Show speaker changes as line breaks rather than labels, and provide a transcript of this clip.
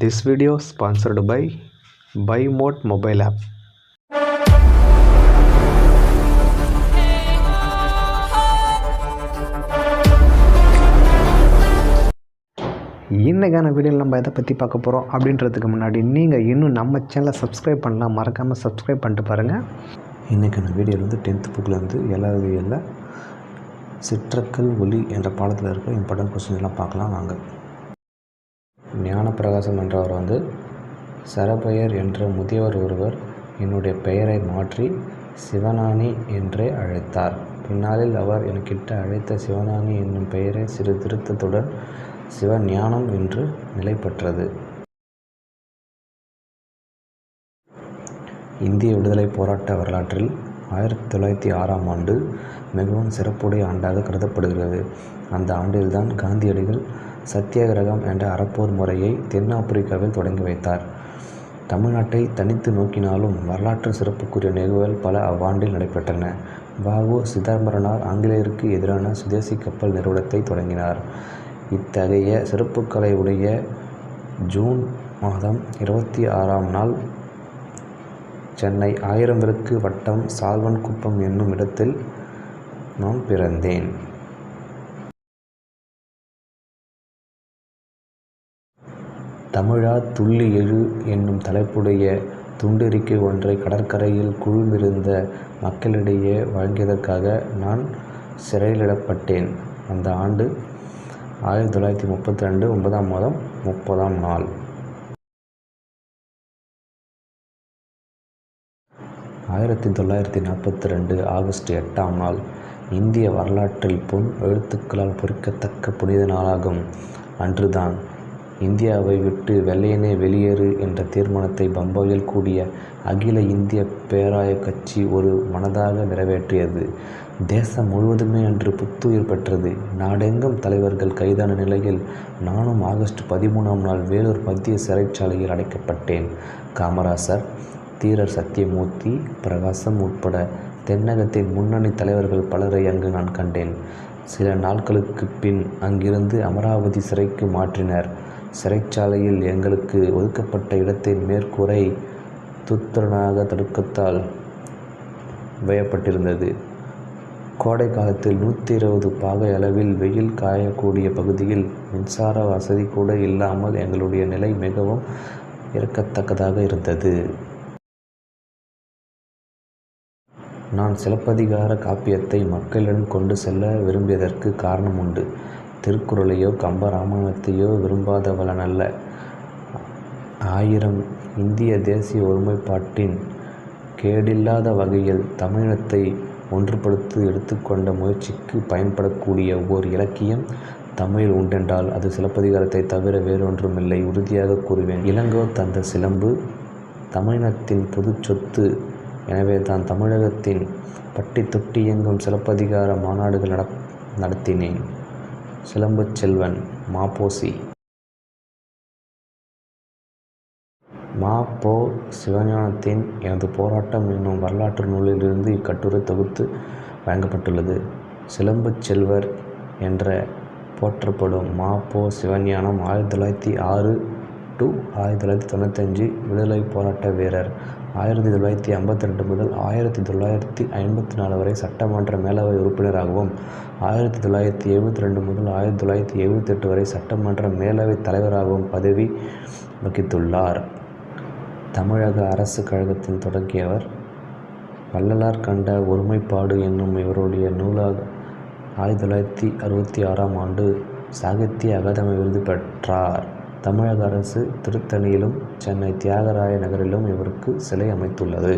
This video sponsored by by Mod mobile app இன்றைக்கான வீடியோவில் நம்ம எதை பற்றி பார்க்க போகிறோம் அப்படின்றதுக்கு முன்னாடி நீங்கள் இன்னும் நம்ம சேனலை சப்ஸ்கிரைப் பண்ணலாம். மறக்காமல் சப்ஸ்கிரைப் பண்ணிட்டு பாருங்கள் இன்றைக்கான வீடியோவில் வந்து டென்த்து புக்கில் வந்து ஏழாவது இயலில் சிற்றக்கல் ஒலி என்ற பாடத்தில் இருக்க இம்பார்ட்டன்ட் கொஸ்டின் எல்லாம் பார்க்கலாம். வாங்க. ஞானப்பிரகாசம் என்றவர் வந்து சரபெயர் என்ற முதியவர் ஒருவர் என்னுடைய பெயரை மாற்றி சிவனானி என்றே அழைத்தார். பின்னாளில் அவர் எனக்கிட்ட அழைத்த சிவனானி என்னும் பெயரை சிறு திருத்தத்துடன் சிவஞானம் என்று நிலை பெற்றது இந்திய விடுதலை போராட்ட வரலாற்றில் ஆயிரத்தி தொள்ளாயிரத்தி ஆறாம் ஆண்டு மிகவும் சிறப்புடைய ஆண்டாக கருதப்படுகிறது. அந்த ஆண்டில்தான் காந்தியடிகள் சத்தியாகிரகம் என்ற அறப்போர் முறையை தென்னாப்பிரிக்காவில் தொடங்கி வைத்தார். தமிழ்நாட்டை தனித்து நோக்கினாலும் வரலாற்று சிறப்புக்குரிய நிகழ்வுகள் பல அவ்வாண்டில் நடைபெற்றன. வாவு சிதம்பரனார் ஆங்கிலேயருக்கு எதிரான சுதேசி கப்பல் நிறுவனத்தை தொடங்கினார். இத்தகைய சிறப்புக்களை உடைய ஜூன் மாதம் இருபத்தி ஆறாம் நாள் சென்னை ஆயிரம் விளக்கு வட்டம் சால்வன்குப்பம் என்னும் இடத்தில் நான் பிறந்தேன். தமிழா துள்ளி எழு என்னும் தலைப்புடைய துண்டறிக்கை ஒன்றை கடற்கரையில் குழுமிருந்த மக்களிடையே வழங்கியதற்காக நான் சிறையிலிடப்பட்டேன். அந்த ஆண்டு ஆயிரத்தி தொள்ளாயிரத்தி முப்பத்தி ரெண்டு ஒன்பதாம் மாதம் முப்பதாம் நாள். ஆயிரத்தி தொள்ளாயிரத்தி நாற்பத்தி ரெண்டு ஆகஸ்ட் எட்டாம் நாள் இந்திய வரலாற்றில் பொன் எழுத்துக்களால் பொறிக்கத்தக்க புனித நாளாகும். அன்றுதான் இந்தியாவை விட்டு வெள்ளையனே வெளியேறு என்ற தீர்மானத்தை பம்பாயில் கூடிய அகில இந்திய பேராய கட்சி ஒரு மனதாக நிறைவேற்றியது. தேசம் முழுவதுமே அன்று புத்துயிர் பெற்றது. நாடெங்கும் தலைவர்கள் கைதான நிலையில் நானும் ஆகஸ்ட் பதிமூணாம் நாள் வேலூர் மத்திய சிறைச்சாலையில் அடைக்கப்பட்டேன். காமராசர் தீரர் சத்தியமூர்த்தி பிரகாசம் உட்பட தென்னகத்தின் முன்னணி தலைவர்கள் பலரை அங்கு நான் கண்டேன். சில நாட்களுக்கு பின் அங்கிருந்து அமராவதி சிறைக்கு மாற்றினர். சிறைச்சாலையில் எங்களுக்கு ஒதுக்கப்பட்ட இடத்தின் மேற்கூரை துத்தரனாக தடுக்கத்தால் வேயப்பட்டிருந்தது. கோடை காலத்தில் நூற்றி இருபது பாகை அளவில் வெயில் காயக்கூடிய பகுதியில் மின்சார வசதி கூட இல்லாமல் எங்களுடைய நிலை மிகவும் இருக்கத்தக்கதாக இருந்தது. நான் சிலப்பதிகார காப்பியத்தை மக்களிடம் கொண்டு செல்ல விரும்பியதற்கு காரணம் உண்டு. திருக்குறளையோ கம்ப ராமாயணத்தையோ விரும்பாதவளன் அல்ல. ஆயிரம் இந்திய தேசிய ஒருமைப்பாட்டின் கேடில்லாத வகையில் தமிழினத்தை ஒன்றுபடுத்தி எடுத்துக்கொண்ட முயற்சிக்கு பயன்படக்கூடிய ஓர் இலக்கியம் தமிழில் உண்டென்றால் அது சிலப்பதிகாரத்தை தவிர வேறொன்றுமில்லை. உறுதியாக கூறுவேன். இளங்கோ தந்த சிலம்பு தமிழினத்தின் பொது சொத்து. எனவே தான் தமிழகத்தின் பட்டி தொட்டி இயங்கும் சிலப்பதிகார மாநாடுகள் நட நடத்தினேன். சிலம்புச் செல்வன் மாப்போசி. மா போ சிவஞானத்தின் எனது போராட்டம் என்னும் வரலாற்று நூலிலிருந்து இக்கட்டுரை தொகுத்து வழங்கப்பட்டுள்ளது. சிலம்புச் செல்வர் என்ற போற்றப்படும் மா போ சிவஞானம் ஆயிரத்தி தொள்ளாயிரத்தி ஆறு டு ஆயிரத்தி தொள்ளாயிரத்தி தொண்ணூத்தஞ்சு விடுதலை போராட்ட வீரர். ஆயிரத்தி தொள்ளாயிரத்தி ஐம்பத்தி ரெண்டு முதல் ஆயிரத்தி தொள்ளாயிரத்தி ஐம்பத்தி நாலு வரை சட்டமன்ற மேலவை உறுப்பினராகவும் ஆயிரத்தி தொள்ளாயிரத்தி எழுபத்தி ரெண்டு முதல் ஆயிரத்தி தொள்ளாயிரத்தி எழுபத்தெட்டு வரை சட்டமன்ற மேலவைத் தலைவராகவும் பதவி வகித்துள்ளார். தமிழக அரசு கழகத்தின் தொடங்கியவர் வள்ளலார் கண்ட ஒருமைப்பாடு என்னும் இவருடைய நூலாக ஆயிரத்தி தொள்ளாயிரத்தி அறுபத்தி ஆறாம் ஆண்டு சாகித்ய அகாதமி விருது பெற்றார். தமிழக அரசு திருத்தணியிலும் சென்னை தியாகராய நகரிலும் இவருக்கு சிலை அமைத்துள்ளது.